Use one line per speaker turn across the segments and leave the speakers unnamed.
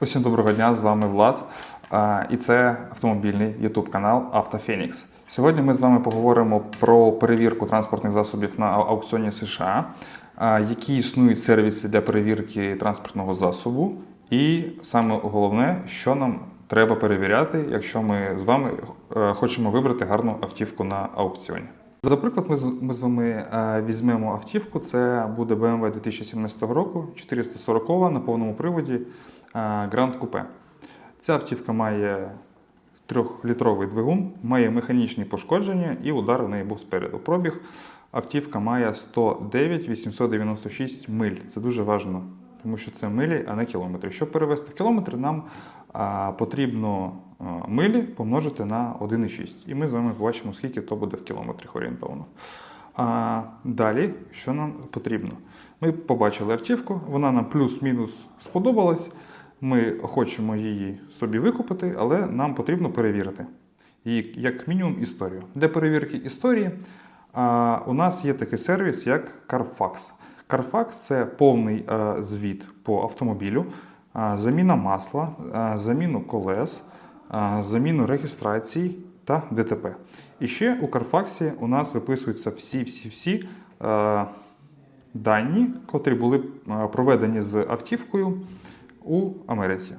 Усім доброго дня, з вами Влад. І це автомобільний YouTube канал Автофенікс. Сьогодні ми з вами поговоримо про перевірку транспортних засобів на аукціоні США, які існують сервіси для перевірки транспортного засобу, і саме головне, що нам треба перевіряти, якщо ми з вами е, хочемо вибрати гарну автівку на аукціоні. За приклад, ми з, ми з вами е, візьмемо автівку. Це буде BMW 2017 року, 440 на повному приводі Grand Coupe. Ця автівка має трьохлітровий двигун, має механічні пошкодження і удар в неї був спереду. Пробіг автівка має 109 896 миль. Це дуже важливо, тому що це милі, а не кілометри. Щоб перевести в кілометри, нам потрібно милі помножити на 1,6. І ми з вами побачимо, скільки то буде в кілометрах орієнтовно. А далі, що нам потрібно? Ми побачили автівку, вона нам плюс-мінус сподобалась. Ми хочемо її собі викупити, але нам потрібно перевірити її, як мінімум, історію. Для перевірки історії у нас є такий сервіс, як Carfax. Carfax це повний а, звіт по автомобілю, а, заміна масла, а, заміну колес, заміну реєстрацій та ДТП. І ще у Carfax у нас виписуються всі-всі-всі е, дані, котрі були е, проведені з автівкою у Америці.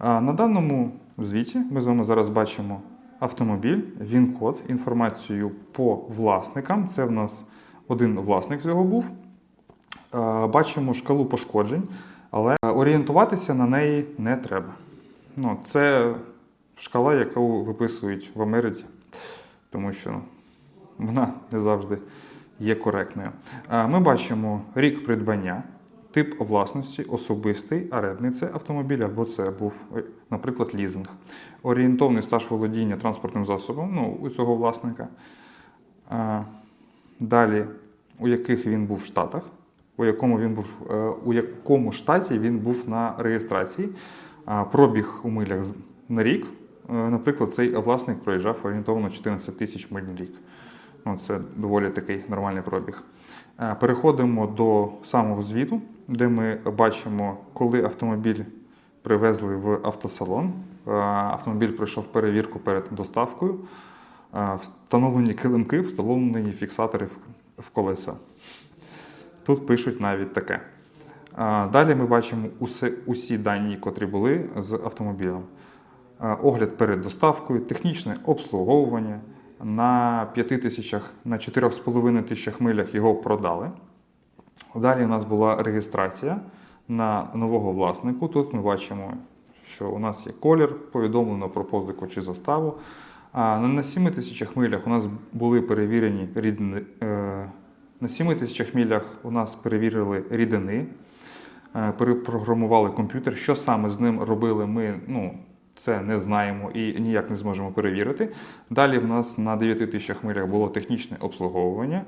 На даному звіті ми з вами зараз бачимо автомобіль, він-код, інформацію по власникам. Це в нас один власник цього був. Е, Бачимо шкалу пошкоджень, але орієнтуватися на неї не треба. Ну, це шкала, яку виписують в Америці, тому що вона не завжди є коректною. Ми бачимо рік придбання, тип власності, особистий, арендний це автомобіль, або це був, е, наприклад, лізинг. Орієнтовний стаж володіння транспортним засобом ну, у цього власника. Далі, у яких він був в Штатах, у якому він був, е, у якому штаті він був на реєстрації, пробіг у милях на рік. Е, Наприклад, цей власник проїжджав орієнтовно 14 тисяч миль на рік. Ну, це доволі такий нормальний пробіг. Е, Переходимо до самого звіту, де ми бачимо, коли автомобіль привезли в автосалон. Е, Автомобіль пройшов перевірку перед доставкою. Е, Встановлені килимки, встановлені фіксатори в- колеса. Тут пишуть навіть таке. Далі ми бачимо усе, усі дані, котрі були з автомобілем. Огляд перед доставкою, технічне обслуговування. На 5 тисячах, на 4,5 тисячах милях його продали. Далі у нас була реєстрація на нового власнику. Тут ми бачимо, що у нас є колір, повідомлено про позику чи заставу. А на 7 тисячах милях у нас були перевірені рідни. е, На 7 тисячах милях у нас перевірили рідини, е, перепрограмували комп'ютер. Що саме з ним робили, ми ну, це не знаємо і ніяк не зможемо перевірити. Далі в нас на 9 тисячах милях було технічне обслуговування.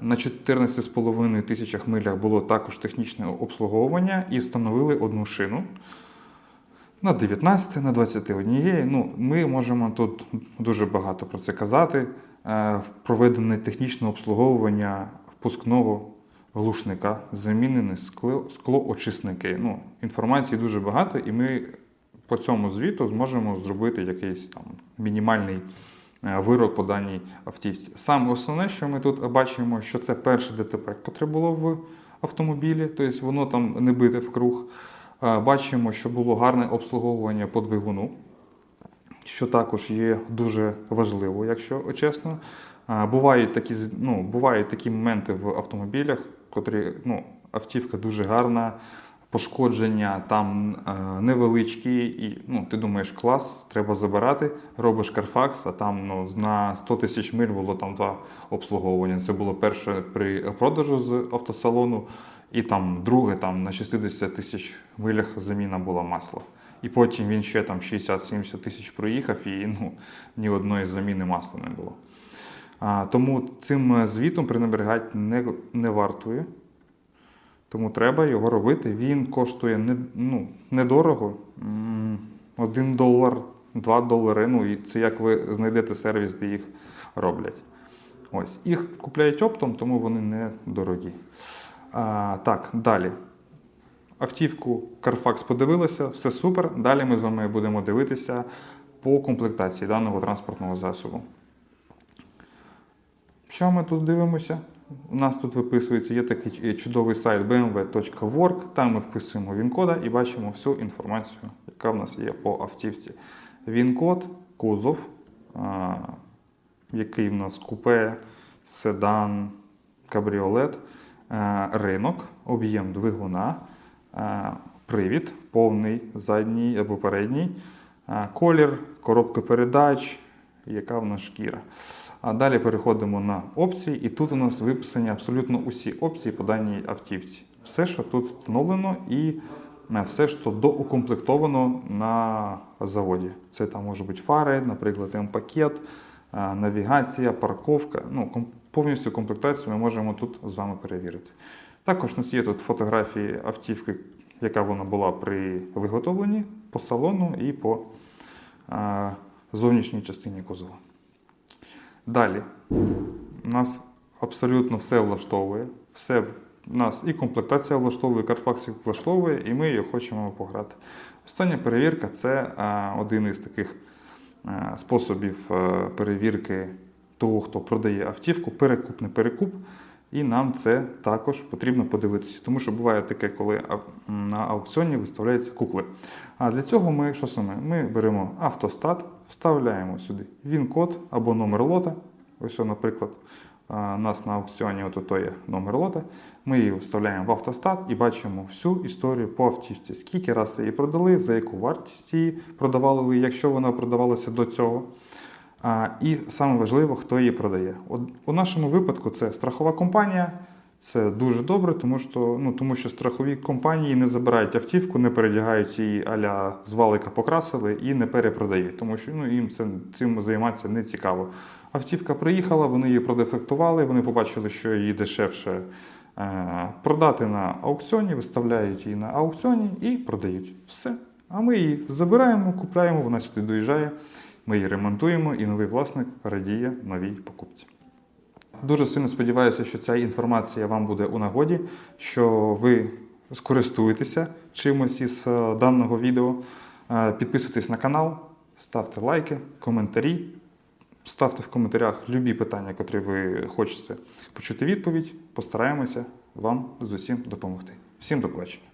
На 14,5 тисячах милях було також технічне обслуговування і встановили одну шину. На 19, на 21. Ну, ми можемо тут дуже багато про це казати. Е, Проведене технічне обслуговування впускного глушника, замінені скло, склоочисники. Ну, інформації дуже багато, і ми по цьому звіту зможемо зробити якийсь там мінімальний е, вирок по даній автівці. Саме основне, що ми тут бачимо, що це перше ДТП, яке було в автомобілі, тобто воно там не бите в круг. Е, Бачимо, що було гарне обслуговування по двигуну, що також є дуже важливо, якщо чесно. Е, Бувають такі, ну, бувають такі моменти в автомобілях, котрі ну, автівка дуже гарна, пошкодження там е, невеличкі, і ну, ти думаєш, клас, треба забирати, робиш Carfax, а там ну, на 100 тисяч миль було там два обслуговування. Це було перше при продажу з автосалону, і там друге там, на 60 тисяч милях заміна була масла. І потім він ще там 60-70 тисяч проїхав, і ну, ні одної заміни масла не було. А, тому цим е, звітом пренебрегати не, не вартує. Тому треба його робити. Він коштує не, ну, недорого. М, Один долар, два долари. Ну, і це як ви знайдете сервіс, де їх роблять. Ось. Їх купляють оптом, тому вони не дорогі. А, так, далі. Автівку Carfax подивилися, все супер. Далі ми з вами будемо дивитися по комплектації даного транспортного засобу. Що ми тут дивимося? У нас тут виписується, є такий чудовий сайт bmw.work, там ми вписуємо він-кода і бачимо всю інформацію, яка в нас є по автівці. Він-код, кузов, який в нас купе, седан, кабріолет, ринок, об'єм двигуна, привід, повний задній або передній, колір, коробка передач, яка в нас шкіра. А далі переходимо на опції, і тут у нас виписані абсолютно усі опції по даній автівці. Все, що тут встановлено, і е, все, що доукомплектовано на заводі. Це там може бути фари, наприклад, М-пакет, е, навігація, парковка. Ну, повністю комплектацію ми можемо тут з вами перевірити. Також у нас є тут фотографії автівки, яка вона була при виготовленні по салону і по е, зовнішній частині кузова. Далі. У нас абсолютно все влаштовує. Все нас і комплектація влаштовує, Carfax влаштовує, і ми її хочемо пограти. Остання перевірка це а, один із таких а, способів е, перевірки того, хто продає автівку, перекуп, не перекуп. І нам це також потрібно подивитися. Тому що буває таке, коли на аукціоні виставляються кукли. А для цього ми що саме? Ми беремо автостат, вставляємо сюди він-код або номер лота. Ось, наприклад, у нас на аукціоні от є номер лота. Ми її вставляємо в автостат і бачимо всю історію по автівці. Скільки раз її продали, за яку вартість її продавали, якщо вона продавалася до цього. А, і саме важливо, хто її продає. От, у нашому випадку це страхова компанія. Це дуже добре, тому що, ну, тому що страхові компанії не забирають автівку, не передягають її аля з валика покрасили і не перепродають, тому що ну, їм це, цим займатися не цікаво. Автівка приїхала, вони її продефектували, вони побачили, що її дешевше е, продати на аукціоні, виставляють її на аукціоні і продають. Все. А ми її забираємо, купляємо, вона сюди доїжджає, ми її ремонтуємо, і новий власник радіє новій покупці. Дуже сильно сподіваюся, що ця інформація вам буде у нагоді, що ви скористуєтеся чимось із е, даного відео. Е, Підписуйтесь на канал, ставте лайки, коментарі. Ставте в коментарях любі питання, котрі ви хочете почути відповідь. Постараємося вам з усім допомогти. Всім до побачення.